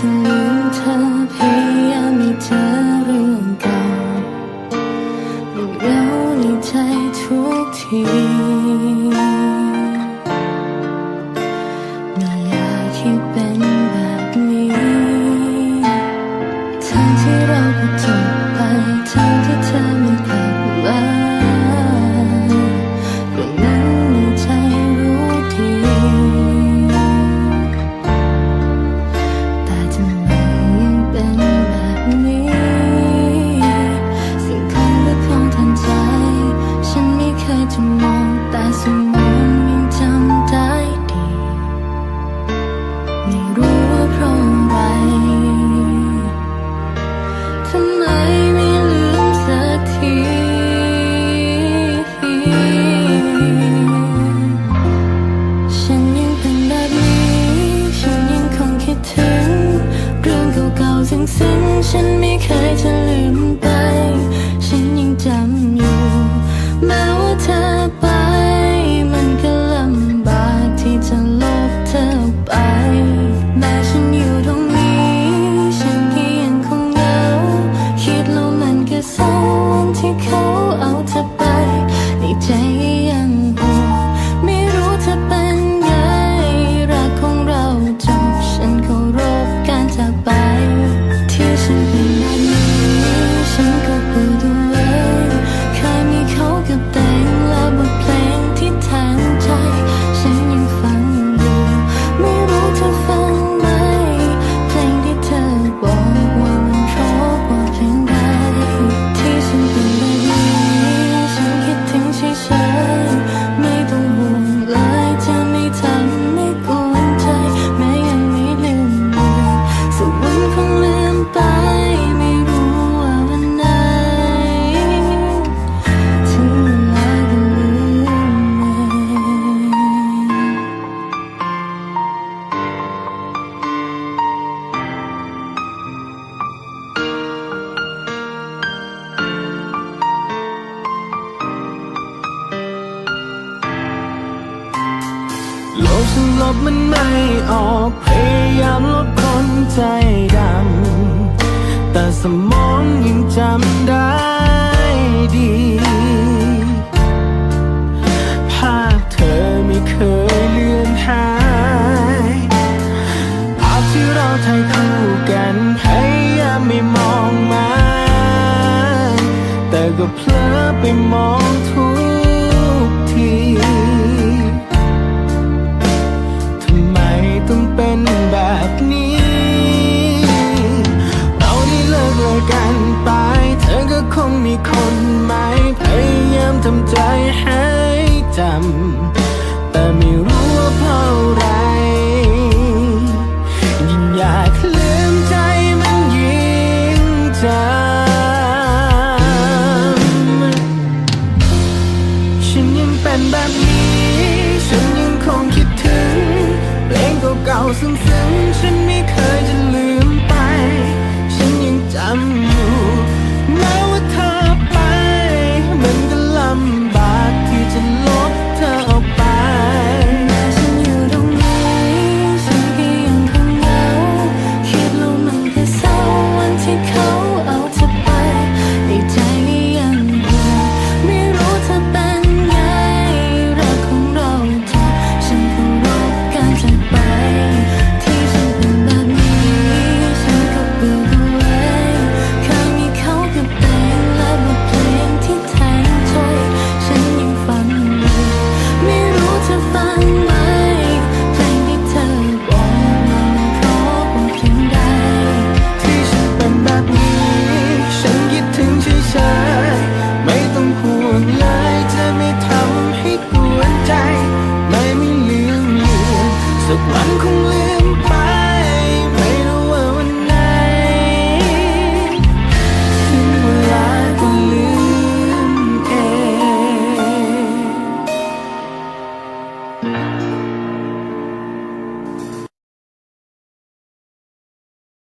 ฉันลืมเธอพยายามให้เธอ Thank you. Thank you. ลบมันไม่ออกพยายามลบคนใจดำแต่สมองยังจำ มีคนไหมพยายามทำใจให้จำแต่ไม่รู้ว่าเพราะะไรยิ่งอยากลืมใจมันยิ่งจำฉันยังเป็นแบบนี้ ฉันยังคงคิดถึงเพลงเก่าๆซึ้งๆฉันไม่เคยจะลืม Anh.